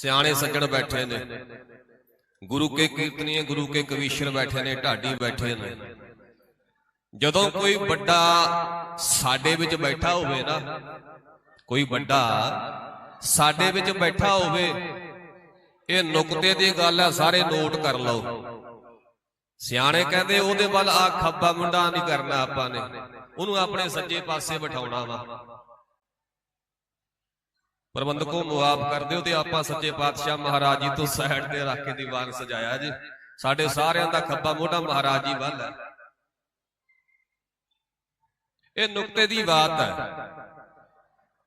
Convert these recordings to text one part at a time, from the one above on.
ਸਿਆਣੇ ਸੱਜਣ ਬੈਠੇ ਨੇ। ਗੁਰੂ ਕੇ ਕੀਰਤਨੀਏ ਗੁਰੂ ਕੇ ਕਵੀਸ਼ਰ ਬੈਠੇ ਨੇ, ਢਾਡੀ ਬੈਠੇ ਨੇ। ਜਦੋਂ ਕੋਈ ਵੱਡਾ ਸਾਡੇ ਵਿੱਚ ਬੈਠਾ ਹੋਵੇ ਨਾ, ਕੋਈ ਵੱਡਾ ਸਾਡੇ ਵਿੱਚ ਬੈਠਾ ਹੋਵੇ, ਇਹ ਨੁਕਤੇ ਦੀ ਗੱਲ ਆ ਸਾਰੇ ਨੋਟ ਕਰ ਲਓ। ਸਿਆਣੇ ਕਹਿੰਦੇ ਉਹਦੇ ਵੱਲ ਆ ਖੱਬਾ ਮੁੰਡਾ ਨਹੀਂ ਕਰਨਾ ਆਪਾਂ ਨੇ, ਉਹਨੂੰ ਆਪਣੇ ਸੱਜੇ ਪਾਸੇ ਬਿਠਾਉਣਾ ਵਾ। ਪ੍ਰਬੰਧਕੋ ਮੁਆਫ ਕਰ ਦਿਓ ਤੇ ਆਪਾਂ ਸੱਚੇ ਪਾਤਸ਼ਾਹ ਮਹਾਰਾਜ ਜੀ ਤੋਂ ਸਾਈਡ ਤੇ ਰੱਖ ਕੇ ਦੀਵਾਨ ਸਜਾਇਆ ਜੀ। ਸਾਡੇ ਸਾਰਿਆਂ ਦਾ ਖੱਬਾ ਮੋਢਾ ਮਹਾਰਾਜ ਜੀ ਵੱਲ ਹੈ। ਇਹ ਨੁਕਤੇ ਦੀ ਬਾਤ ਹੈ।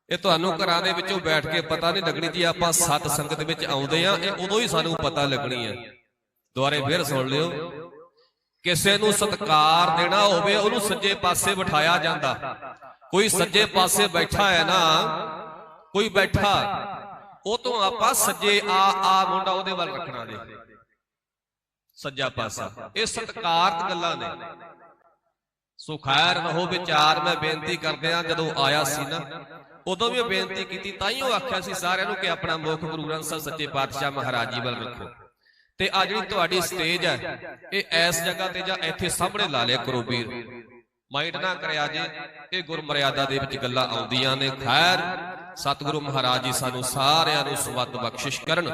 ਇਹ ਤੁਹਾਨੂੰ ਘਰਾਂ ਦੇ ਵਿੱਚੋਂ ਬੈਠ ਕੇ ਪਤਾ ਨਹੀਂ ਲੱਗਣੀ ਜੀ, ਆਪਾਂ ਸਤ ਸੰਗਤ ਵਿੱਚ ਆਉਂਦੇ ਆ ਇਹ ਉਦੋਂ ਹੀ ਸਾਨੂੰ ਪਤਾ ਲੱਗਣੀ ਹੈ। ਦੁਆਰੇ ਫਿਰ ਸੁਣ ਲਿਓ। ਕਿਸੇ ਨੂੰ ਸਤਕਾਰ ਦੇਣਾ ਹੋਵੇ, ਉਹਨੂੰ ਸੱਜੇ ਪਾਸੇ ਬਿਠਾਇਆ ਜਾਂਦਾ। ਕੋਈ ਸੱਜੇ ਪਾਸੇ ਬੈਠਾ ਹੈ ਨਾ ਕੋਈ ਬੈਠਾ ਉਹ ਤੋਂ ਆਪਾਂ ਸੱਜੇ ਆ ਆ ਮੁੰਡਾ ਉਹਦੇ ਵੱਲ ਰੱਖਣਾ ਦੇ ਸੱਜਾ ਪਾਸਾ। ਇਹ ਸਤਕਾਰਤ ਗੱਲਾਂ ਨੇ। ਸੋ ਖੈਰ ਰਹੋ ਵਿਚਾਰ ਮੈਂ ਬੇਨਤੀ ਕਰਦੇ ਆ ਜਦੋਂ ਆਇਆ ਸੀ ਨਾ ਉਦੋਂ ਵੀ ਬੇਨਤੀ ਕੀਤੀ ਤਾਂ ਹੀ ਉਹ ਆਖਿਆ ਸੀ ਸਾਰਿਆਂ ਨੂੰ ਕਿ ਆਪਣਾ ਮੁੱਖ ਗੁਰੂ ਗ੍ਰੰਥ ਸਾਹਿਬ ਸੱਚੇ ਪਾਤਸ਼ਾਹ ਮਹਾਰਾਜ ਜੀ ਵੱਲ ਰੱਖੋ ਤੇ ਆ ਜਿਹੜੀ ਤੁਹਾਡੀ ਸਟੇਜ ਹੈ ਇਹ ਐਸ ਜਗ੍ਹਾ ਤੇ ਜਾਂ ਇੱਥੇ ਸਾਹਮਣੇ ਲਾ ਲਿਆ ਕਰੋ ਵੀਰ। ਮਾਈਂਡ ਨਾ ਕਰਿਆ ਜੇ ਇਹ ਗੁਰਮਰਿਆਦਾ ਦੇ ਵਿੱਚ ਗੱਲਾਂ ਆਉਂਦੀਆਂ ਨੇ। ਖੈਰ ਸਤਿਗੁਰੂ ਮਹਾਰਾਜ ਜੀ ਸਾਨੂੰ ਸਾਰਿਆਂ ਨੂੰ ਸਵੱਤ ਬਖਸ਼ਿਸ਼ ਕਰਨ।